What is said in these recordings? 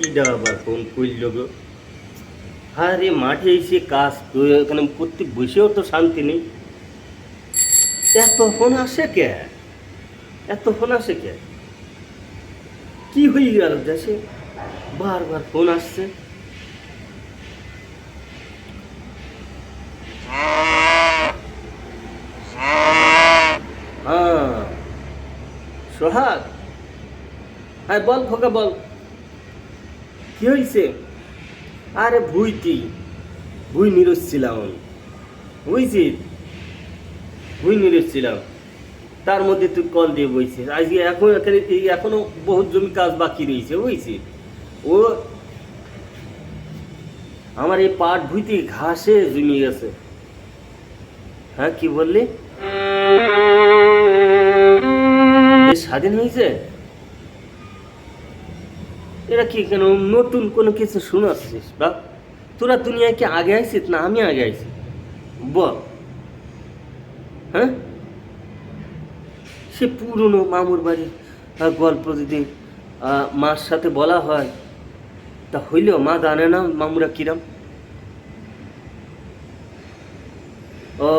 কিডা আবার ফোন করল গো। আরে মাঠে এসে কাজ এখানে করতে বসেও তো শান্তি নেই। এত ফোন আসে কে? এত ফোন আসে কে? কি হয়ে গেল দেশে? বারবার ফোন আসছে। হ্যাঁ। সোহাগ? হ্যাঁ বল খোকা, বল। কি হয়েছে আরে ভুইতি ভুই নিরসছিলাম আমি। বুঝছি ভুই নিরসছিলাম তার মধ্যে তুই কল দিয়ে বইছিস। আজকে এখন এখানে এখনও বহুত জমি কাজ বাকি রয়েছে বুঝছি ও, আমার এই পাট ভুইতে ঘাসে জমিয়ে গেছে। হ্যাঁ কি বললি? স্বাধীন হয়েছে এরা কি কেন নতুন কোনো কিছু শোনাচ্ছিস, বা? তোরা দুনিয়ায় কি আগে আইছিস না আমি আগে আইছি? বল। হ্যাঁ? সে পুরনো মামুর বাড়ির গল্প যদি মার সাথে বলা হয়, তা হইলেও মা জানে না মামুরা কিরাম। ও,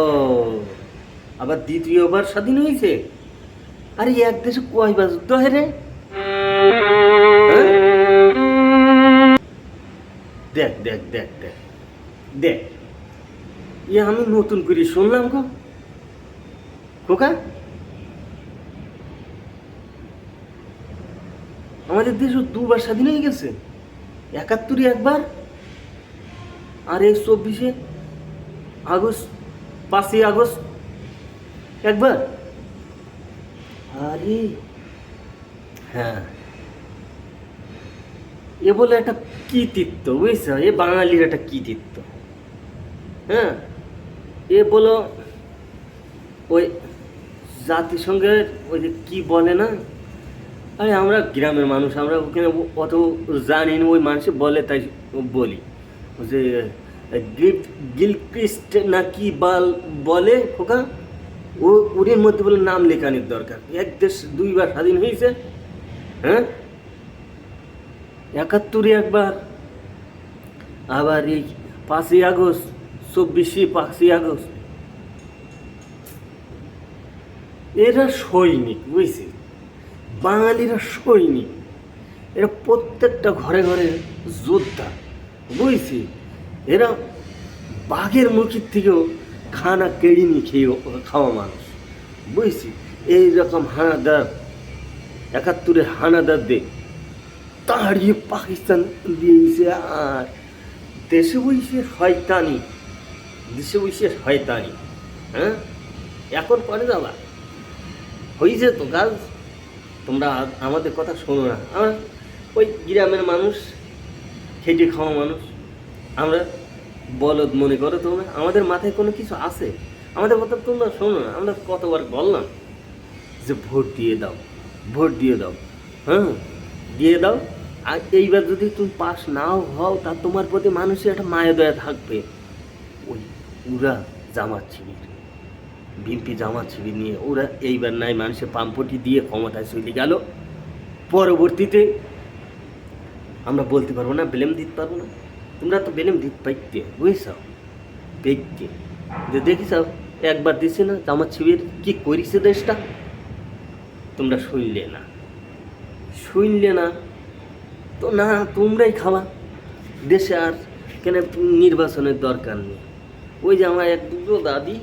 আবার দ্বিতীয়বার স্বাধীন হয়েছে আরে এক দেশে কয়বার যুদ্ধ হয় দেখ দেখ দেখ দেখ দেখ। ই আমি নতুন করে শুনলাম গো। খোকা। আমাদের দেশ দুবার স্বাধীন হয়ে গেছে। একাত্তরে একবার। আর এই চব্বিশে আগস্ট, পাঁচই আগস্ট একবার। আরে হ্যাঁ। এ বলে একটা কৃতিত্ব, বুঝছ? এ বাঙালির একটা কৃতিত্ব। হ্যাঁ? এ বলো, ওই জাতিসংঘের ওই যে কি বলে না? আরে আমরা গ্রামের মানুষ, আমরা ওখানে অত জানি না, ওই মানুষে বলে তাই বলি। যে গিল- গিলক্রিস্ট না কি বাল বলে খোকা? ও, ওদের মধ্যে বলে নাম লেখানোর দরকার। এক দেশ দুইবার স্বাধীন হয়েছে হ্যাঁ? একাত্তরে একবার, আবার এই পাঁচই আগস্ট, চব্বিশে পাঁচই আগস্ট। এরা সৈনিক বুঝছি বাঙালিরা সৈনিক। এরা প্রত্যেকটা ঘরে ঘরে যোদ্ধা বুঝছি এরা বাঘের মুখের থেকেও খানা কেড়ে নিয়ে খেয়ে, খাওয়া মানুষ বুঝছি এইরকম হানাদার একাত্তরের হানাদার দে তাড়িয়ে পাকিস্তান দিয়েছে আর দেশে বইসে শয়তানি, দেশে বইসে শয়তানি হ্যাঁ? এখন পরে যাবা হয়েছে তো কাজ। তোমরা আমাদের কথা শোনো না। আমরা ওই গ্রামের মানুষ, খেটে খাওয়া মানুষ। আমরা বলদ মনে করো তোমরা। আমাদের মাথায় কোনো কিছু আছে? আমাদের কথা তোমরা শোনো না। আমরা কতবার বললাম যে ভোট দিয়ে দাও, ভোট দিয়ে দাও হ্যাঁ? দিয়ে দাও। আর এইবার যদি তুমি পাস নাও হও, তা তোমার প্রতি মানুষের একটা মায়া দয়া থাকবে। ওই ওরা জামাত শিবির বিএনপি জামাত শিবির নিয়ে ওরা এইবার নাই মানুষের পাম্পটি দিয়ে ক্ষমতায় চলে গেল। পরবর্তীতে আমরা বলতে পারব না, ব্লেম দিতে পারব না। তোমরা তো ব্লেম দিতে পাইতে, বুঝছ? দেখতে যে দেখিস একবার দিছে না জামাত শিবির কি করিছে দেশটা? তোমরা শুনলে না। শুনলে না তো না, তোমরাই খাওয়া দেশে আর কেন নির্বাচনের দরকার নেই। ওই যে আমার এক দুটো দাদি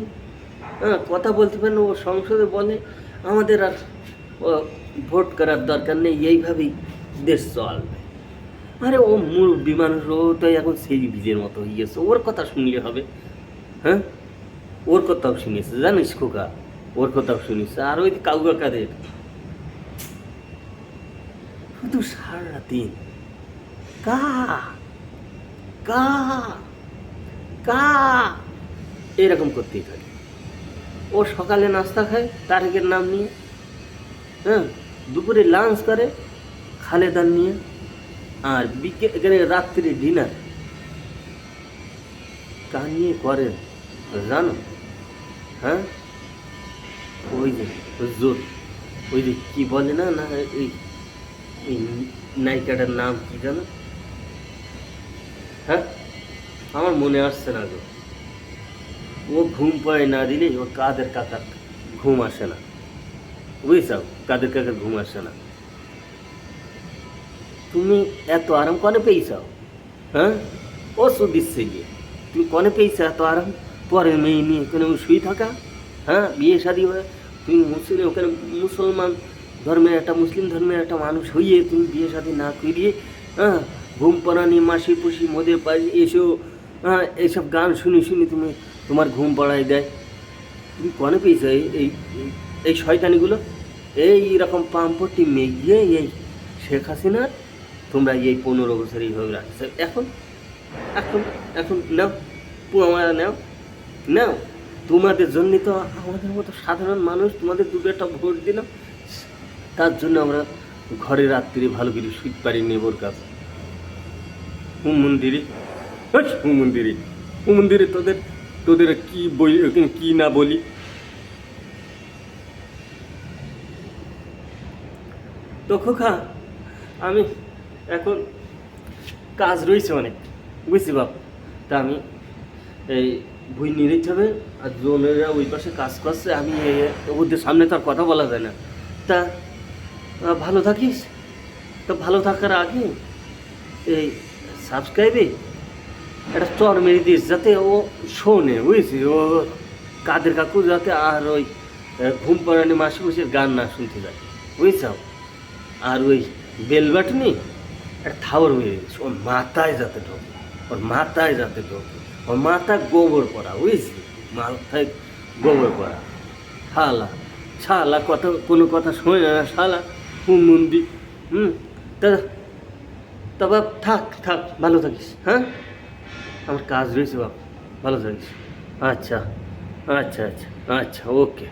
হ্যাঁ কথা বলতে পারেন ও সংসদে বলে, আমাদের আর ভোট করার দরকার নেই, এইভাবেই দেশ চলবে। আরে, ও মূল বিমান ও তো এখন সেই বীজের মতো হয়ে গেছে, ওর কথা শুনলে হবে। হ্যাঁ ওর কথাও শুনেছে, জানিস খোকা? ওর কথাও শুনেছে, আর ওই কাউকা কাদের শুধু সারা দিন এরকম করতেই থাকে। ও সকালে নাস্তা খায় তারেকের নাম নিয়ে। হ্যাঁ দুপুরে লাঞ্চ করে, খালেদার নিয়ে। আর বিকেলে রাত্রি ডিনার তা নিয়ে করেন জানো? হ্যাঁ? ওই যে জোর ওই যে কি বলে না না এই নায়িকাটার নাম কি জানো? হ্যাঁ? আমার মনে আসছে না গো। ও ঘুম পায় না দিলে ও কাদের কাকার ঘুম আসে না। বুঝছাও কাদের কাকার ঘুম আসে না। তুমি এত আরাম কনে পেয়েছাও হ্যাঁ? ও দিচ্ছে গিয়ে। তুমি কনে পেয়েছ এত আরাম? পরে মেয়ে নিয়ে ওখানে শুয়ে থাকা? হ্যাঁ? বিয়ে শাদি হয়ে। তুমি মুসলিম, ওখানে মুসলমান ধর্মের একটা, মুসলিম ধর্মের একটা মানুষ হইয়ে তুমি বিয়ে শাদি না করিয়ে হ্যাঁ? ঘুম পড়ানি মাসি পুষি মদে পাই, এসো। হ্যাঁ এইসব গান শুনি শুনি তুমি তোমার ঘুম পড়াই দেয়। তুমি কনে পেয়েছ এই এই শয়তানিগুলো? এই রকম পাম্পটি মেঘিয়ে এই শেখ হাসিনার তোমরা এই পনেরো বছর এইভাবে রাখছো এখন এখন এখন নাও পুয়ামারা নাও নাও। তোমাদের জন্য তো আমাদের মতো সাধারণ মানুষ তোমাদের দুটো একটা ভোট দিলাম। তার জন্য আমরা ঘরে রাত্রি ভালো করে শুতে পারি নেবর কাছে হুম মন্দিরে। হুম মন্দিরে। হুম মন্দিরে তোদের তোদের কি বই, কি না বলি? তো খোকা, আমি এখন কাজ রয়েছে অনেক, বুঝছি বাপ। তা আমি এই বই নিয়ে নিতে হবে, আর জোনেরা ওই পাশে কাজ করছে, আমি ওদের সামনে তো আর কথা বলা যায় না। তা ভালো থাকিস? তা ভালো থাকার আগে এই সাবস্ক্রাইবে? একটা চর মেরে দিস যাতে ও শোনে বুঝছিস ও কাদের কাকু যাতে আর ওই ঘুম পাড়ানি মাসে বসে গান না শুনতে যায়, বুঝছাও? আর ওই বেল বাটনি, একটা থাবর মেরে দিস ওর মাথায় যাতে ঢোকে, ওর মাথায় যাতে ঢোকে। ওর মাথায় গোবর পড়া বুঝলি মাথায় গোবর পড়া। শালা শালা, কথা, কোনো কথা শোনে না, শালা হুম মন্দি হুম? তা তা বাপ থাক থাক, ভালো থাকিস হ্যাঁ? আমার কাজ রয়েছে বাপ, ভালো থাকিস। আচ্ছা আচ্ছা আচ্ছা আচ্ছা ওকে।